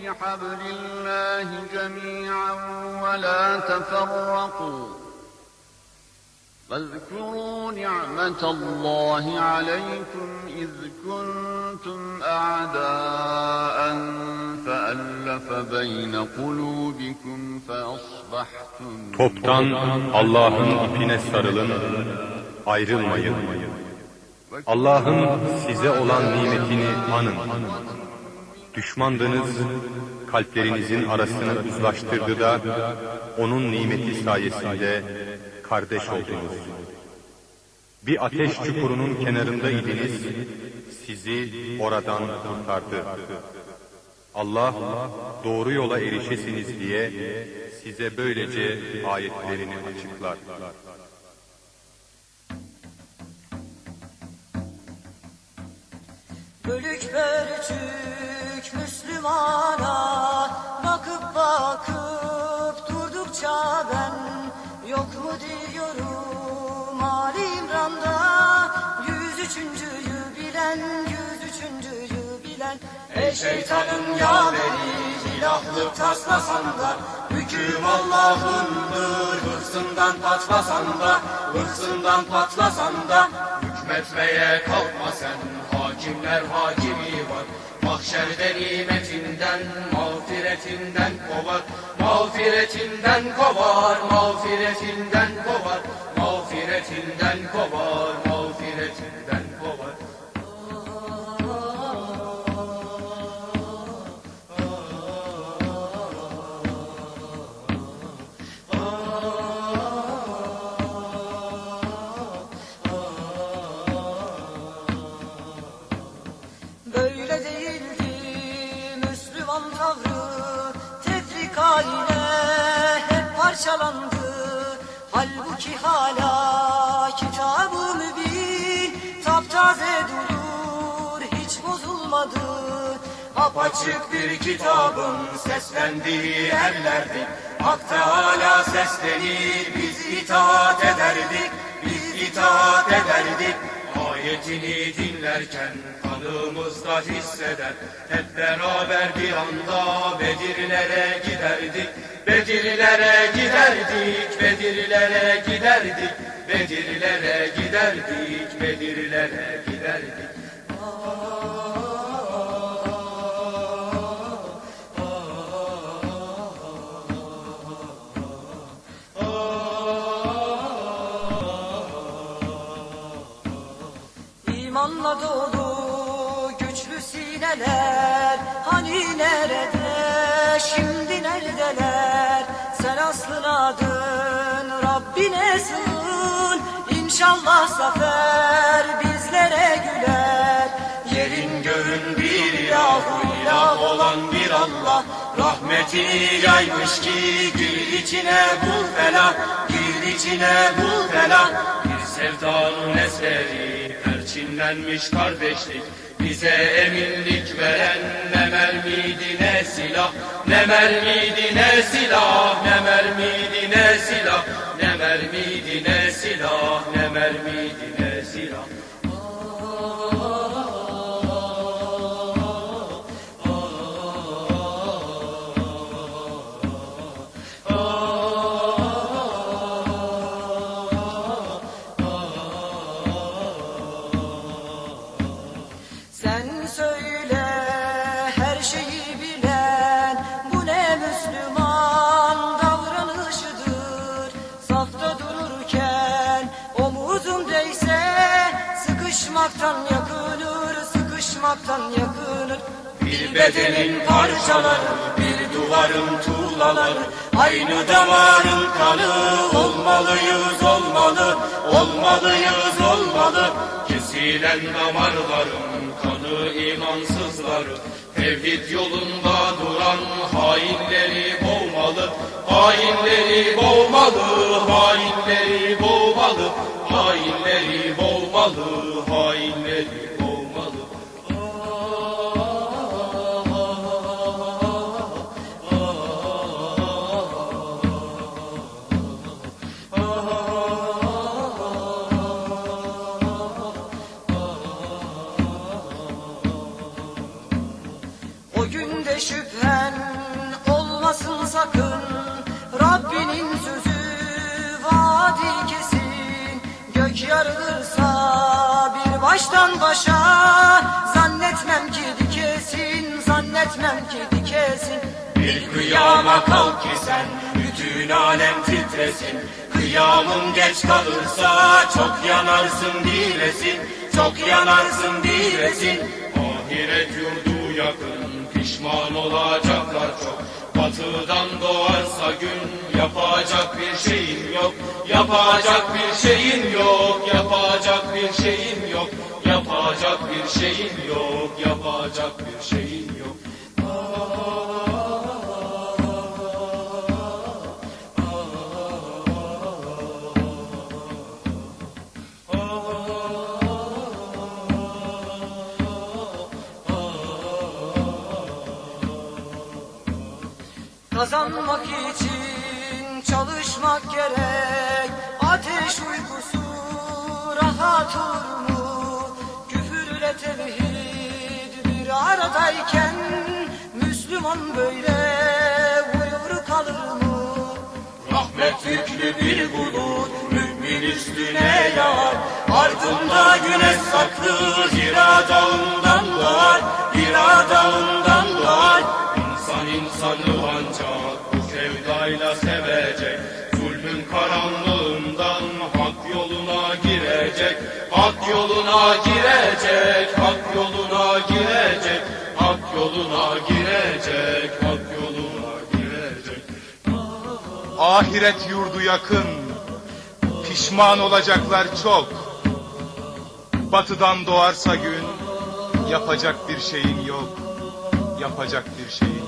بحبل الله جميعا ولا تفرقوا واذكروا نعمة الله عليكم إذ كنتم أعداء فألف بين قلوبكم فأصبحتم Toptan Allah'ın ipine sarılın, ayrılmayın. Allah'ın size olan nimetini anın. Düşmandınız, kalplerinizin arasını uzlaştırdı da, onun nimeti sayesinde kardeş oldunuz. Bir ateş çukurunun kenarında idiniz, sizi oradan kurtardı. Allah doğru yola erişesiniz diye size böylece ayetlerini açıklar. Bölük bölçük üçüncüyü bilen Yüz üçüncüyü bilen. Ey şeytanın yaveri Silahlı taslasan da Hüküm Allah'ındır Hırsından patlasan da Hırsından patlasan da. Hükmetmeye kalkma sen Hakimler hakimi var. Mahşerde nimetinden Mağfiretinden kovar. Mağfiretinden kovar Mağfiretinden kovar. Mağfiretinden kovar parçalandı Halbuki hala kitab-ı mübin Taptaze durur hiç bozulmadı. Apaçık bir kitabın seslendiği herlerdi Hak Teala seslenir Biz itaat ederdik Ayetini dinlerken kanımızda hisseder. Hep beraber bir anda Bedirlere giderdik. Bedirlere giderdik Bedirlere giderdik. Bedirlere giderdik Bedirlere giderdik İmanla dolu güçlü sineler. Hani nerede şimdi neredeler? Sen aslına dön Rabbine sığın İnşallah zafer bizlere güler. Yerin göğün bir yahu ilah olan bir Allah. Rahmetini yaymış ki gir içine bul felah Gir içine bul felah. Bir sevdanın eseri perçinlenmiş kardeşlik Bize eminlik veren ne mermiydi ne silah Ne mermiydi ne silah sıkışmaktan yakınır Bir bedenin parçaları, bir duvarın tuğlaları Aynı damarın kanı olmalıyız olmalı Olmalıyız olmalı. Kesilen damarların kanı imansızları Tevhid yolunda duran hainleri boğmalı. Hainleri boğmalı, hainleri boğmalı. Hainleri boğmalı, O günde şüphen olmasın sakın. Rabbinin sözü vaadi kesin. Gök yarılırsa bir baştan başa Zannetmem ki dikesin Zannetmem ki dikesin Bir kıyama kalk ki sen bütün alem titresin. Kıyamın geç kalırsa çok yanarsın bilesin Çok yanarsın bilesin Ahiret yurdu yakın pişman olacaklar çok. Batıdan doğarsa gün yapacak bir şeyin yok. Yapacak bir şeyin yok Yapacak bir şeyin yok. Yapacak bir şeyin yok Yapacak bir şeyin yok Kazanmak için çalışmak gerek Ateş uykusu rahat olur mu? Küfürle tevhid bir aradayken Müslüman böyle uyur kalır mı? Rahmet yüklü bir bulut mümin üstüne yağar Ardında güneş saklı zira dağından sevdayla sevecek Zulmün karanlığından hak yoluna girecek. Hak yoluna girecek, hak yoluna girecek. Hak yoluna girecek, hak yoluna girecek. Ahiret yurdu yakın, pişman olacaklar çok. Batıdan doğarsa gün, yapacak bir şeyin yok, yapacak bir şeyin